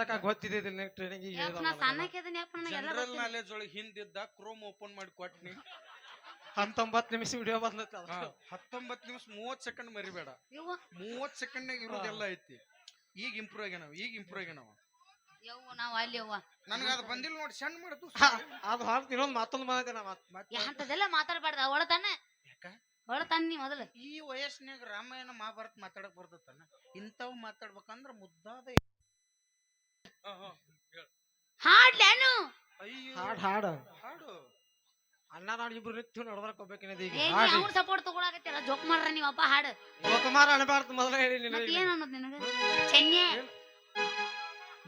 ತಕ ಗೊತ್ತಿದೆ ಟ್ರೈನಿಂಗ್ ನಾ ಸಣ್ಣಕ್ಕೆ ಅದನ್ನ ನನಗೆ ಎಲ್ಲ ಜನರಲ್ ಗೊತ್ತಿಲ್ಲ. ನಾಲೆಜ್ ಒಳಗೆ ಹಿಂದಿದ್ದ ಕ್ರೋಮ್ ಓಪನ್ ಮಾಡಿ ಕೊಟ್ನಿ. ಹತ್ತೊಂಬತ್ತು ನಿಮಿಷ ವಿಡಿಯೋ ಬಂದತ್ತ ಅದು. ಹತ್ತೊಂಬತ್ತು ನಿಮಿಷ ಮೂವತ್ ಸೆಕೆಂಡ್ ಮರಿಬೇಡ. ಯವ್ವ. ಮೂವತ್ ಸೆಕೆಂಡ್ ಇರೋದೆಲ್ಲ ಐತಿ. ಈಗ ಇಂಪ್ರೂವ್ ಆಗ್ಯಾನವ ಈಗ ಇಂಪ್ರೂವ್ ಆಗ್ಯಾನವ ಯವ್ವ ನಾವ್ ಅಲ್ಲಿ ಯವ್ವ. ನನಗ ಅದು ಬಂದಿಲ್ಲ ನೋಡಿ ಸಣ್ಣ ಮಾಡ್ತು ಅದು ಹಾಡ್ತೀನಿ ಇನ್ನೊಂದು ಮತ್ತೊಂದು ಬಂದೈತೆ ನಾ ಮತ್ ಮತ್ತೆ ಅಂತದೆಲ್ಲ ಮಾತಾಡ್ಬಾರ್ದ ಒಳತಾನ ಯಾಕ? ಒಳತಾನ ನೀ ಮೊದಲು. ಈ ವಯಸ್ಸಿನಾಗ ರಾಮಾಯಣ ಮಹಾಭಾರತ ಮಾತಾಡಕ್ ಬರ್ತತನ? ಇಂಥವ್ ಮಾತಾಡ್ಬೇಕಂದ್ರ ಮುದ್ದಾದ. ಹಾಡ್ಲೇನು ಅಯ್ಯೋ ಹಾಡ್ ಹಾಡು. ಹಾಡು. ಅಣ್ಣ ನಾನು ಇಬ್ರು ನಿಂತು ನಡ್ಬರ್ಕ್ ಹೋಗ್ಬೇಕಿನದ ಈಗ ಹಾಡಿ. ಅವ್ನ ಸಪೋರ್ಟ್ ತಗೊಳಕತ್ತಿಲ್ಲ ಜೋಕ್ ಮಾಡ್ರ ನೀವಪ್ಪ ಹಾಡು. ದೋಕಮಾರ ಅಣಬಾರ್ದು ಮೊದಲೇ ಹೇಳಿ ನಿನಗೆ. ಮತ್. ಏನ್ ಅನ್ನೋದ್ ನಿನಗ? ಚೆನ್ನೆ.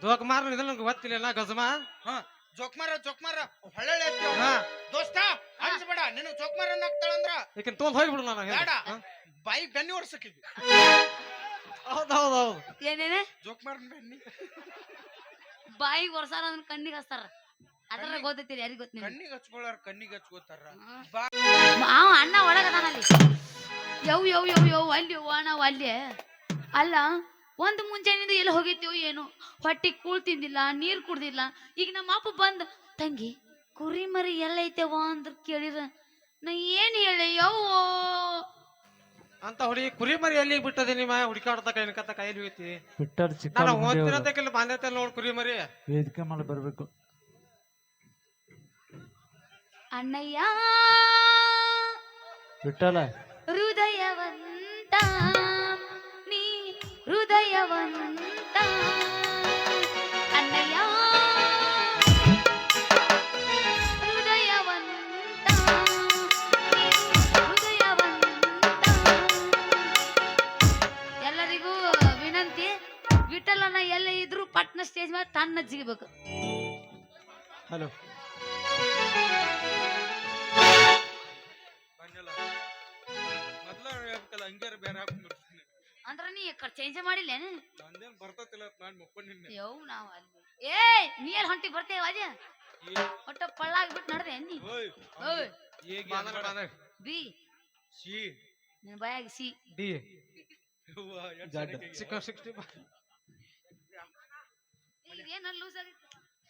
ದೋಕಮಾರ ಇದನ್ನ ನಂಗೆ ಗೊತ್ತಿಲ್ಲ ಗಜಮಾ. ಜೋಕ್ಮಾರ ಜೋಕ್ಮಾರ ಹೊಳ್ಳೆ ಹಾ. ದೋಸ್ತ ಅನ್ಸ್ಬೇಡ. ನಿನಗ್ ಜೋಕ್ಮಾರ ಅನ್ನಕ್ತಾಳಂದ್ರ ಈಗಿನ ತೋಲ್ ಹೋಗ್ಬಿಡು ನಾನು ಬೇಡ. ಬಾಯಿ ಬೆನ್ನಿ ಒರ್ಸಕ್ಕಿದ್ವಿ ಹೌದು ಹೌದು ಹೌದು. ಜೋಕ್ ಜೋಕ್ಮಾರ ಬೆನ್ನಿ. ಬಾಯಿಗೆ ಒರ್ಸಾರ ಅದನ್ನ ಕಣ್ಣಿಗೆ ಹಚ್ತಾರ. ಅದ್ರ ಗೊತ್ತೈತಿ ಯಾರಿಗ್ ಗೊತ್ತ ಕಣ್ಣಿಗೆ ಹಚ್ಕೊಳ್ಳಾರ ಕಣ್ಣಿಗೆ ಹಚ್ಕೋತಾರ. ಅವ ಅಣ್ಣ ಒಳಗದಾನಲ್ಲಿ ಯವ್ ಯವ್ ಯವ್ ಯವ್ ಅಲ್ಲಿ ಓಣ ನಾವು ಅಲ್ಲಿ. ಅಲ್ಲ ಒಂದು ಮುಂಜಾನಿಂದ ಎಲ್ಲಿ ಹೋಗಿದ್ದೀವೋ ಏನು. ಹೊಟ್ಟಿ ಕೂಳ್ ತಿಂದಿಲ್ಲ ನೀರ್ ಕುಡ್ದಿಲ್ಲ. ಈಗ ನಮ್ಮ ಅಪ್ಪ ಬಂದ್ ತಂಗಿ ಕುರಿ ಮರಿ ಎಲ್ಲೈತೆವ ಅಂದ್ರ ಕೇಳಿರ ನಾ ಏನ್ ಹೇಳಿ ಯವ್ವೋ. ಅಂತ ಹುಡುಗಿ ಕುರಿ ಮರಿ ಎಲ್ಲಿ ಬಿಟ್ಟದೆ ನಿಮ್ಮ ಹುಡುಕಾಡ್ತಾ ಕೈ ಕೈಯಲ್ಲಿ ಹೋಯ್ತಿ ಬಿಟ್ಟರ್ ಚಿಕ್ಕ ನಾನು ಕೆಲ ಬಾಂಧೈತೆ ನೋಡ್ ಕುರಿ ಮರಿ ವೇದಿಕೆ ಮಾಡಿ ಬರಬೇಕು. ಅಣ್ಣಯ್ಯ! ಬಿಟ್ಟಲ್ಲ? ಹೃದಯವಂತ! ನೀ ಹೃದಯವಂತ! ಅನ್ನ ಹಲೋ. ಅಂದ್ರ ನೀ ಚೇಂಜ್ ಮಾಡಿಲ್ಲೇನು ನಂದೇನ್ ಬರ್ತತಿಲ್ಲ ಅಲ್ಲಿ ಏ ನೀ ಎಲ್ಲಿ ಹೊಂಟಿ ಬರ್ತೇವ ಅಜ ಒಟ್ಟ ಪಳ್ಳಾಗಿ ಬಿಟ್ಟು ನಡ್ದೆ ನೀ ಬಿ. ಸಿ. ನಿನ್ನ ಬಾಯಾಗಿ ಸಿ. ಡಿ. ಯವ್ವ 65 ಏನ ಲೂಸ್ ಆಗೈತಿ?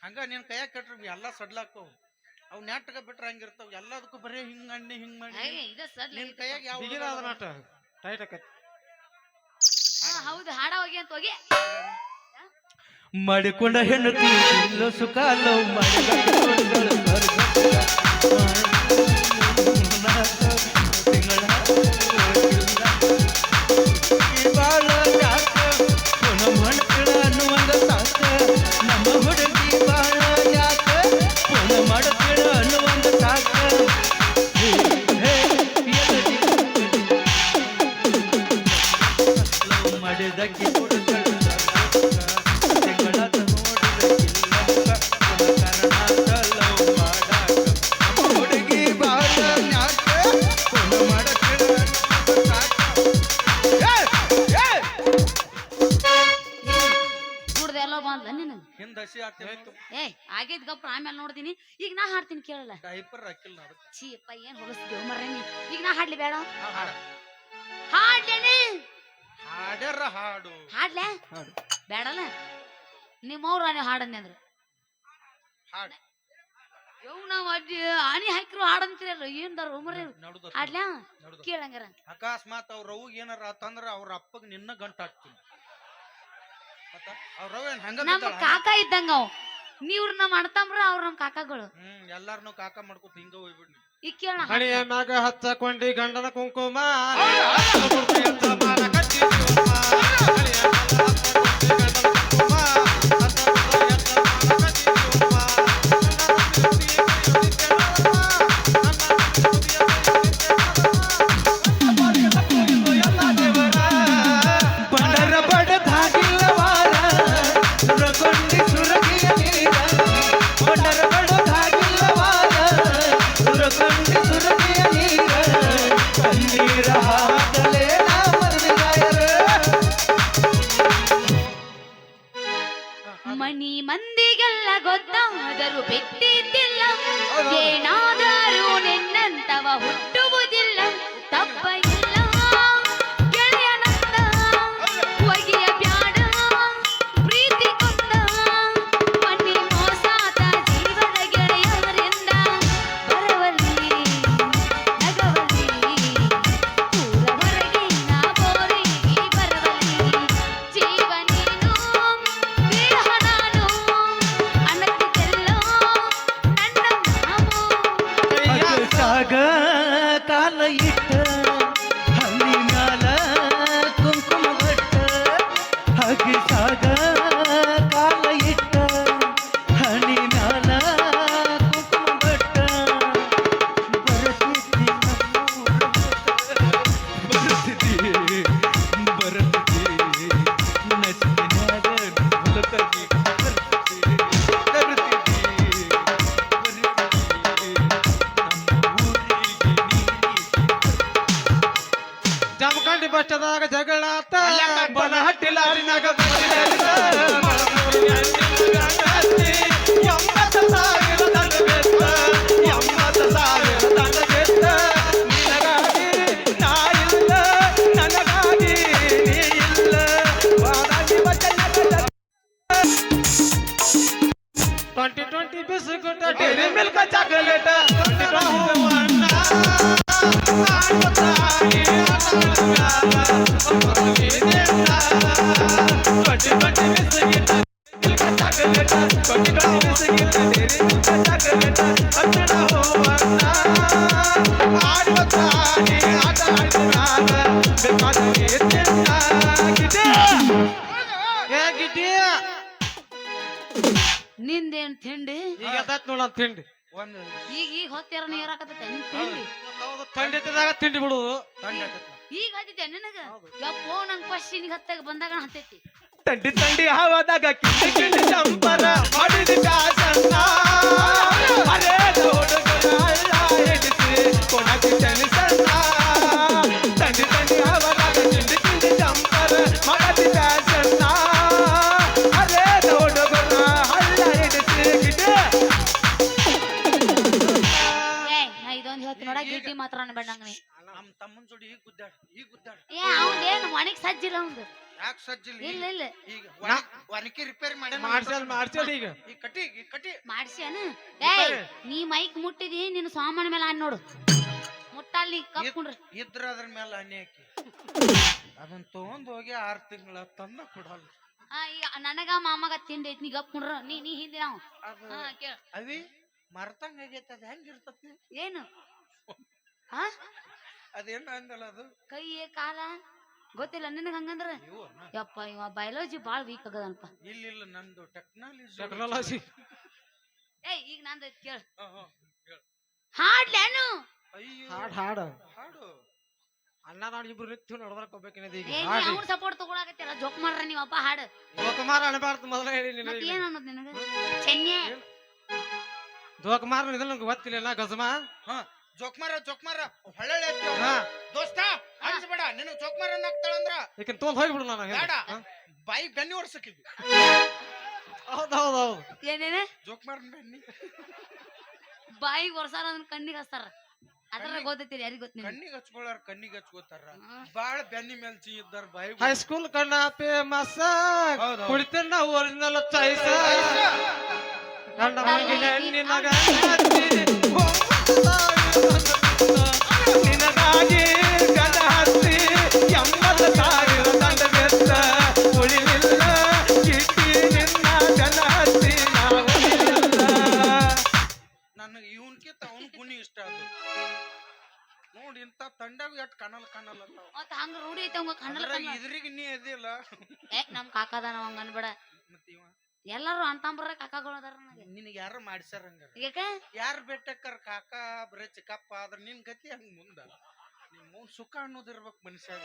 ಹಂಗ ನಿನ್ ಕೈಯಾಗ ಕಟ್ರಿ ಎಲ್ಲಾ ಸಡ್ಲಾಕವು ಅವ್ ನೆಟ್ಗ ಬಿಟ್ರ ಹಂಗಿರ್ತಾವ ಎಲ್ಲದಕ್ಕೂ ಬರೀ ಹಿಂಗ ಅಣ್ಣಿ ಹಿಂಗ್ ಮಾಡಿ. ನಿನ್ ಕೈಯಾಗ ಯಾವ ಬಿಗಿದ ಅದ ನಾಟ ಟೈಟ್ ಆಕತ್ ಹಾ ಹೌದು ಹಾಡ ಹೋಗಿ ಅಂತ ಹೋಗಿ. ಮಾಡಿಕೊಂಡ ಹೆಣ್ಣು ಸುಖ ಲವ್ ಮಾಡಿಕೊಂಡ ಹಿಂದ ಹಸಿ ಏ ಆಗಿದ್ ಗಪ್ರ ಆಮೇಲೆ ನೋಡ್ತೀನಿ ಈಗ ನಾ ಹಾಡ್ತೀನಿ ಕೇಳಲ್ಲ. ಡೈಪರ್ ಹಾಕಿಲ್ಲ ನಾ ಅದಕ್ಕೆ. ಛೀ ಅಪ್ಪ ಏನ್ ಹೊಲಸ್ತೀವ ಮರ್ರೆ ಈಗ ನಾ ಹಾಡ್ಲಿ ಬೇಡ. ಹಾಡ. ಹಾಡ್ಲೇನೆ. ಹಾಡ್ಯಾರ ಹಾಡು. ಹಾಡ್ಲೆ? ಹಾಡು. ಬೇಡಲ್ಲ? ನಿಮ್ಮವ್ರ ಆನೆ ಹಾಡನ್ನಿ ಅಂದ್ರು. ಹಾಡ್. ಯವ್ ನಾವ್ ಅಜ್ಜಿ ಆನಿ ಹಾಕಿರು ಹಾಡಂತಿರಲ್ಲ ಏನ್ ದಾರ ಹಾಡ್ಲ್ಯಾ ನಡುದ. ಕೇಳಂಗಾರ. ಅಕಸ್ಮಾತ್ ಅವ್ರ ಅವ್ಗ ಏನಾರ ಆತಂದ್ರ ಅವ್ರ ಅಪ್ಪಗ್ ನಿನ್ನ ಗಂಟ ಹಾಕ್ತೀನಿ ಮತ್ತ ಅವ್ರ ಅವ್ವ ಏನ್ ಹಂಗ ನಮ್ಮ? ಕಾಕ ಇದ್ದಂಗ ಅವ್. ನೀವ್ರ ನಮ್ಮ ಅಣ್ತಂಬ್ರ ಅವ್ರ ನಮ್ ಕಾಕಾಗಳು. ಹ್ಮ್ ಎಲ್ಲಾರ್ನು ಕಾಕ ಮಾಡ್ಕೊತ ಹಿಂಗ ಹೋಗ್ಬಿಡ್ನಿ. ಈಗ ಕೇಳ ಹಣಿಯ ಮ್ಯಾಗ ಹಚ್ಚಕೊಂಡಿ ಗಂಡನ ಕುಂಕುಮ. ಗಂಡನ ಕುಂಕುಮ, llena ಇಟ್ಟ ನಿಂದೇನ್ ತಿಂಡಿ? ಈಗ ಎದ್ದಾತ್ ನೋಡ ತಿಂಡಿ. ಒಂದು ಈಗ ಈಗ ಹೊತ್ತಿರ ನೀರ್ ಹಾಕತೈತೆ ತಿಂಡಿ? ಹೌದು, ತಿಂಡಿ ಬಿಡುದು. ತಂಡ ಆಕತ್ಲ. ಈಗ ಹತ್ತಿದ್ದೆ ನಿನಗ? ಫೋನ್ ಯಪ್ಪೋ ನಂಗ್ ಫಸ್ಟ್ ನಿನಗೆ ಹತ್ತಾಗ ಬಂದಾಗ ಹತ್ತೈತಿ ತಂಡಿ ತಂಡಿ ಹಾವಾದಾಗ ಕಿಂಡಿ ಕಿಂಡಿ ಚಂಪರ. ಯಾಕೆ ಸಜ್ಜಿಲ್ಲ ಇಲ್ಲ ಇಲ್ಲ. ಈಗ ವನಕಿ ರಿಪೇರಿ ಮಾಡಿ ಮಾಡ್ಸಲ್ ಮಾಡ್ಸಲ್ ಈಗ. ಈ ಕಟ್ಟಿ ಈ ಕಟ್ಟಿ. ಮಾಡ್ಸ್ಯಾನ ಏಯ್ ನೀ ಮೈಕ್ ಮುಟ್ಟಿದಿ ನಿನ್ನ ಸಾಮಾನ ಮೇಲೆ ಹಾನ್ ನೋಡು. ಮುಟ್ಟಲ್ಲಿ ಕಪ್ಕೊಂಡ್ರಿ ಇದ್ರ ಅದ್ರ ಮೇಲೆ ಹನಿ ಹಾಕಿ. ಅದನ್ನ ತಗೊಂಡ್ ಹೋಗಿ ಆರ್ ತಿಂಗಳ ತಂದ ಕೊಡಲ್ಲ. ನನಗ ಮಾಮಗ ತಿಂಡಿ ಐತಿ ನೀ ಗಪ್ಕೊಂಡ್ರ ನೀ ನೀ ಹಿಂದಿ ನಾವು. ಹಾ ಕೇಳ. ಅವಿ ಮರ್ತಂಗ ಆಗೈತೆ ಅದ ಹೆಂಗಿರ್ತತಿ ಏನು? ಹಾ ಅದೇನ ಅಂದಲ್ಲ ಅದು? ಕೈಯೇ ಕಾಲ? ಗೊತ್ತಿಲ್ಲ ನಿನಗೆ ಹಂಗಂದ್ರ? ಯಪ್ಪ ಇವ ಬಯಾಲಜಿ ಬಾಳ ವೀಕ್ ಆಗದನಪ್ಪ ಇಲ್ಲ ಇಲ್ಲ ನಂದು ಟೆಕ್ನಾಲಜಿ ಟೆಕ್ನಾಲಜಿ ಏಯ್ ಈಗ ನಂದು ಕೇಳ. ಅಯ್ಯೋ. ಹಾಡ್ಲೇನು ಹಾಡ್ ಹಾಡು. ಹಾಡು. ಅಣ್ಣ ನಾನು ಇಬ್ರು ನಿಂತು ನಡ್ದಕ್ ಹೋಗ್ಬೇಕಿನದ ಈಗ. ಏ ಅವ್ನ ಸಪೋರ್ಟ್ ತಗೊಳಕತ್ತಿಲ್ಲ ಜೋಕ್ ಮಾಡ್ರ ನೀವಪ್ಪ ಹಾಡು. ಜೋಕ್ ಮಾರ್ತೇನ ಮೊದಲ ಹೇಳಿ ನೀನು ಮತ್ ಏನ್ ಅನ್ನೋದ್ ನಿನಗ? ಚೆನ್ನೆ. ದೋಕಮಾರ ಇದನ್ನ ನಂಗೆ ಗೊತ್ತಿಲ್ಲ ಗಜಮ? ಜೋಕ್ಮಾರ ಜೋಕ್ಮಾರ ಹೊಳ್ಳೆ ಹಾ. ದೋಸ್ತ ಅನ್ಸ್ಬೇಡ ನಿನಗ್ ಜೋಕ್ಮಾರ ಅನ್ನಕ್ತಾಳಂದ್ರ ಯಾಕೆ ತೊಗೊಂಡ್ ಹೋಗ್ಬಿಡು ನಾನು ಬೇಡ. ಬಾಯಿ ಬೆನ್ನಿ ಒರ್ಸಕ್ಕಿದ್ವಿ ಹೌದು ಹೌದು ಏನೇನೆ? ಜೋಕ್ಮಾರ ಬೆನ್ನಿ. ಬಾಯಿಗೆ ಒರ್ಸಾರ ಅದನ್ನ ಕಣ್ಣಿಗೆ ಹಚ್ತಾರ. ಅದ್ರ ಗೊತ್ತೈತಿ ಯಾರಿಗ್ ಗೊತ್ತ ಕಣ್ಣಿಗೆ ಹಚ್ಕೊಳ್ಳಾರ ಕಣ್ಣಿಗೆ ಹಚ್ಕೋತಾರ. ಬಾಳ ಬೆನ್ನಿ ಮೇಲೆ ಚೀ ಇದ್ದಾರ ಬಾಯಿ ಹೈಸ್ಕೂಲ್ ಕಣ್ಣ ಫೇಮಸ್ ಹೌದ್ ಹೌದ್. ಕುಡಿತೇನ ಒರಿಜಿನಲ್ ಗಂಡ ಮನೆಗೆ ಹೆಣ್ಣಿನ ಏ ನಮ್ ಕಾಕಾದ ನಾವ್ ಹಂಗ ಅನ್ಬೇಡ ಎಲ್ಲಾರು ಅಂತಂಬ್ರ ಕಾಕಾಗಳು ಅದಾರ ನನಗೆ. ನಿನಗೆ ಯಾರು ಮಾಡ್ಸ್ಯಾರ ಯಾಕ? ಯಾರು ಬೆಟ್ಟಕ್ಕರ್ ಕಾಕ ಬರೇ ಚಿಕ್ಕಪ್ಪ ಆದ್ರ ನಿನ್ ಗತಿ ಹಂಗ ಮುಂದ? ಸುಖ ಅನ್ನೋದಿರ್ಬೇಕು ಮನುಷ್ಯಾಗ.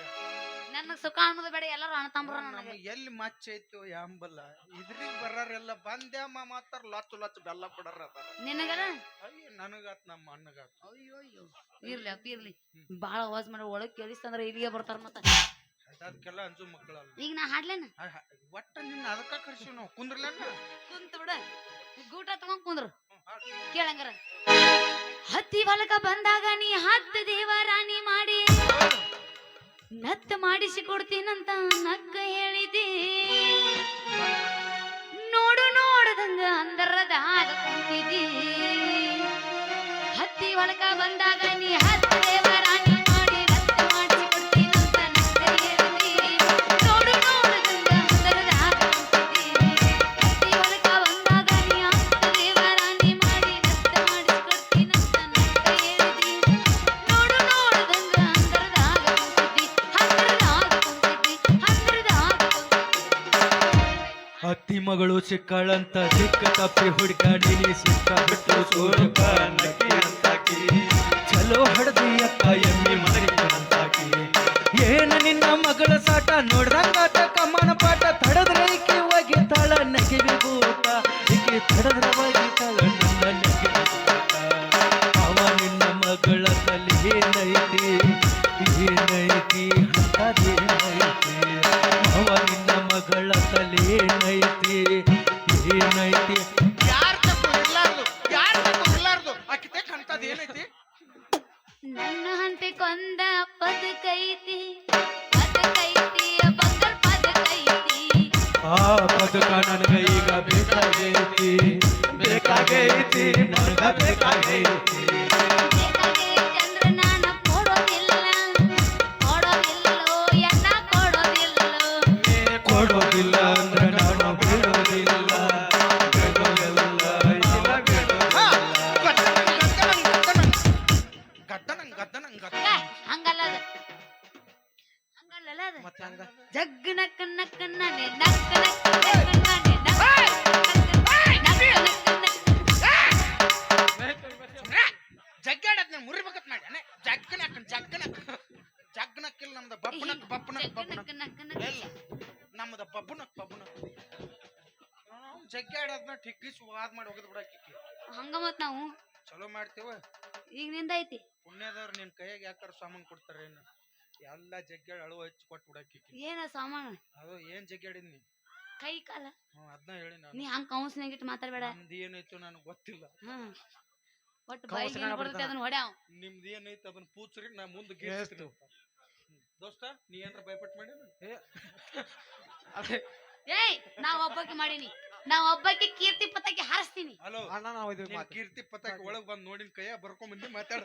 ನನಗ್ ಸುಖ ಅನ್ನೋದು ಬೇಡ ಎಲ್ಲಾರು ಅಣ್ತಂಬ್ರ ನನಗೆ. ನಮಗ್ ಎಲ್ಲಿ ಮಚ್ಚ ಐತೋ ಯಾಂಬಲ್ಲ ಇದ್ರಿಗ್ ಬರ್ರಾರೆಲ್ಲ ಬಂದ್ಯಾ ಮಾತಾರ ಲಚ್ಚು ಲಚ್ಚು ಬೆಲ್ಲ ಕೊಡಾರ ಅದಾರ. ನಿನಗರ ಅಯ್ಯೋ ನನಗಾತ್ ನಮ್ಮ ಅಣ್ಣಗಾತ್. ಅಯ್ಯೋ ಅಯ್ಯೋ ಇರ್ಲಿ ಅಪ್ಪ ಇರ್ಲಿ. ಬಾಳ ಅವಾಜ್ ಮಾಡಿ ಒಳಗ್ ಕೇಳಿಸ್ತಂದ್ರ ಇಲ್ಲಿಗೆ ಬರ್ತಾರ ಮತ್ತ. ಅದಕ್ಕೆಲ್ಲ ಅಂಜು ಮಕ್ಕಳಲ್ಲ. ಈಗ ನಾ ಹಾಡ್ಲೇನ? ಒಟ್ಟ ನಿನ್ನ ಅದಕ್ಕ ಕರ್ಸಿವ್ ನಾವು. ಕುಂದ್ರಲನ್ನ ಕುಂತ ಬಿಡ. ಗೂಟ ತಗೊಂಡ್ ಕುಂದ್ರು. ಕೇಳಂಗಾರ. ಹತ್ತಿ ಹೊಲಕ ಬಂದಾಗ ನೀ ಹತ್ತ ದೇವರಾಣಿ ಮಾಡಿ. ನತ್ತ ಮಾಡಿಸಿ ಕೊಡ್ತೀನಂತ ನಕ್ಕ ಹೇಳಿದಿ. ನೋಡು ನೋಡದಂಗ ಅಂದರದ ಕುಂತಿದಿ. ಹತ್ತಿ ಹೊಲಕ ಬಂದಾಗ ನೀ ಸಿಕ್ಕಳಂತ ದಿಕ್ಕ ತಪ್ಪಿ ಹುಡುಕಾಡಿ ಸಿಕ್ಕ ಬಿಟ್ಟು ಅಂತಾಕಿ. ಚಲೋ ಹಡದಿ ಅಕ್ಕ ಎಮ್ಮಿ ಮಾರಿಕೊಂಡಂತಾಕಿ ಏನ ನಿನ್ನ ಮಗಳ ಸಾಟ ನೋಡ್ದಂಗಾತ ಮಾಡಿ ಹೋಗದ್ ಬಿಡಾಕಿ ಹಂಗ ಮತ್ ನಾವು? ಚಲೋ ಮಾಡ್ತೇವ? ಈಗ ನಿಂದ ಐತಿ ಪುಣ್ಯದವ್ರು ನಿನ್ ಕೈಯಾಗ ಯಾಕಾರ ಸಾಮಾನ್ ಕೊಡ್ತಾರ ಏನ ಎಲ್ಲ ಜಗ್ಗಾಡ್ ಅಳುವ ಹಚ್ಚಿ ಕೊಟ್ಟು ಬಿಡಾಕಿ ಏನ ಸಾಮಾನು? ಅದು ಏನ್ ಜಗ್ಗಾಡಿದ್ ನೀ? ಕೈ ಕಾಲ? ಹ್ಮ್ ಅದನ್ನ ಹೇಳಿ ನಾನು. ನೀ ಹಂಗ ಕೌನ್ಸ್ನಾಗಿಟ್ಟು ಮಾತಾಡ್ಬೇಡ. ನಮ್ದು ಏನೈತೋ ನನಗೆ ಗೊತ್ತಿಲ್ಲ. ಹ್ಮ್. ಒಟ್ಟು ಏನ್ ಬರ್ತೈತೆ ಅದನ್ನ ಹೊಡ್ಯಾವ? ನಿಮ್ದು ಏನೈತೆ ಅದನ್ನ ಪೂಚ್ರಿ ನಾ ಮುಂದೆ ದೋಸ್ತ ನೀ ಏನ್ರ ಭಯಪಟ್ ಮಾಡಿ ಅದೇ ಏಯ್ ನಾ ಒಬ್ಬಕ್ಕೆ ಮಾಡೀನಿ. ನಾ ಒಬ್ಬಕ್ಕೆ ಕೀರ್ತಿ ಪತಾಕಿ ಹಾರಿಸ್ತೀನಿ. ಹಲೋ ಅಣ್ಣ ನಾವು ನಿನ್ ಕೀರ್ತಿ ಪತಾಕ ಒಳಗ್ ಬಂದ್ ನೋಡಿನ ಕೈಯ ಬರ್ಕೊಂಡ್ ಬಂದಿ ಮಾತಾಡ.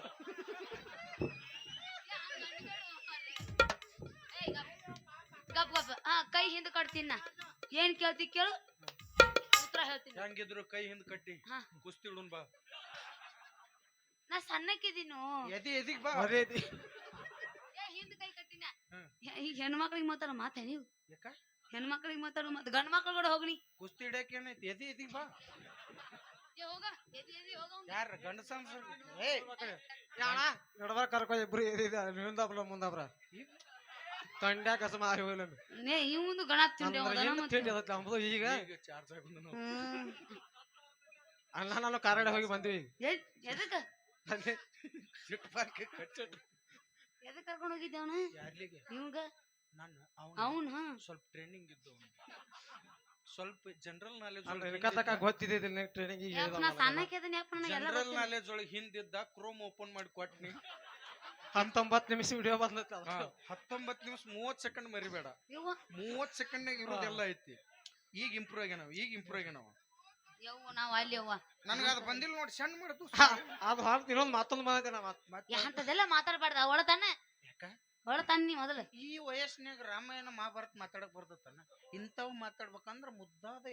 ಗಪ್ ಗಪ್. ಹಾ ಕೈ ಹಿಂದ್ ಕಟ್ತೀನಿ ನಾ. ಏನ್ ಕೇಳ್ತಿ ಕೇಳು. ಉತ್ತರ ಹೇಳ್ತೀನಿ. ಹೆಂಗಿದ್ರು ಕೈ ಹಿಂದ್ ಕಟ್ಟಿ ಹಾ. ಕುಸ್ತಿ ಇಡುನ್ ಬಾ. ನಾ ಸಣ್ಣಕ್ಕಿದೀನು. ಎದಿ ಎದಿಗ್ ಬಾ. ಅದೇ ಏ ಹಿಂದ್ ಕೈ ಕಟ್ಟಿನ. ಹ್ಮ್. ಈಗ ಹೆಣ್ಮಕ್ಳಿಗೆ ಮಾತಾಡ ಮಾತಾ ನೀವು? ಯಾಕ? ಹೆಣ್ಮಕ್ಳಿಗೆ ಮಾತಾಡೋ ಮತ್ತೆ ಗಂಡ ಮಕ್ಳು ಕೂಡ ಹೋಗ್ನಿ. ಕುಸ್ತಿ ಇಡಕ್ ಏನೈತಿ ಎದಿ ಬಾ. ಏ ಹೋಗ. ಎದಿ ಎದಿ ಹೋಗ ಅವ್ನು. ಯಾರ ಗಂಡಸನ್ ಏ ಯಾಣ ನಡಬಾರ ಕರ್ಕೊ ಇಬ್ರು ಮುಂದಬ್ರ ತಂಡ್ಯಾ ಕಸ ಮಾರಿ ಹೋಗ್ಲ ನೇ ಈ ಗಣಾ ತಿಂಡಿ ಅಂದ್ರೆ ಹೌದನ ಏನು ಮತ್ತೆ? ತಿಂಡಿ ಅದಕ್ಕೆ ಅಂಬುದು ಈಗ. ಈಗ ಚಾರ್ಜ್ ಆಗಿ ನಾವು ಹ್ಮ್. ಅಣ್ಣ ನಾನು ಕಾರಡೆ ಹೋಗಿ ಬಂದ್ವಿ. ಎದ್- ಎದಕ್ಕ ಅಲ್ಲಿ ಸಿಟ್ ಪಾರ್ಕ್ ಕಚ್ಚಟ್ ಎದಕ್ ಕರ್ಕೊಂಡ್ ಹೋಗಿದ್ದೆ ಅವನ? ಯಾರ್ಲಿಗೆ? ಇವಂಗ ನಾನು ಅವನು ಸ್ವಲ್ಪ ಟ್ರೈನಿಂಗ್ ಇದ್ದು ಸ್ವಲ್ಪ ಜನರಲ್ ನಾಲೆಜ್ ಗೊತ್ತಿದೆ ಟ್ರೈನಿಂಗ್ ಜನರಲ್. ನಾಲೆಜ್ ಒಳಗೆ ಹಿಂದಿದ್ದ ಕ್ರೋಮ್ ಓಪನ್ ಮಾಡಿ ಕೊಟ್ನಿ. ಹತ್ತೊಂಬತ್ತು ನಿಮಿಷ ವಿಡಿಯೋ ಬಂದೈತೆ ಹತ್ತೊಂಬತ್ತು ನಿಮಿಷ ಮೂವತ್ ಸೆಕೆಂಡ್ ಮರಿಬೇಡ. ಯವ್ವ. ಮೂವತ್ ಸೆಕೆಂಡ್ ಇರೋದೆಲ್ಲ ಐತಿ. ಈಗ ಇಂಪ್ರೂವ್ ಆಗ್ಯಾನವ ಈಗ ಇಂಪ್ರೂವ್ ಆಗ್ಯಾನವ. ಯವ್ವ ನಾವು ಅಲ್ಲಿ ಯವ್ವ. ನನಗ ಅದು ಬಂದಿಲ್ಲ ನೋಡಿ ಸಣ್ಣ ಮಾಡ್ತು ಅದು ಹಾಲ್ ಇನ್ನೊಂದು ಮಾತೊಂದು ನಾ ಮತ್ ಅಂತದೆಲ್ಲ ಮಾತಾಡ್ಬಾರ್ದ ಒಳ ತಾನೆ. ಯಾಕ? ಈ ವಯಸ್ಸಿನಾಗ ರಾಮಾಯಣ ಮಹಾಭಾರತ ಮಾತಾಡಕ್ ಬರ್ತತನ? ಇಂಥವ್ ಮಾತಾಡ್ಬೇಕಂದ್ರ ಮುದ್ದಾದ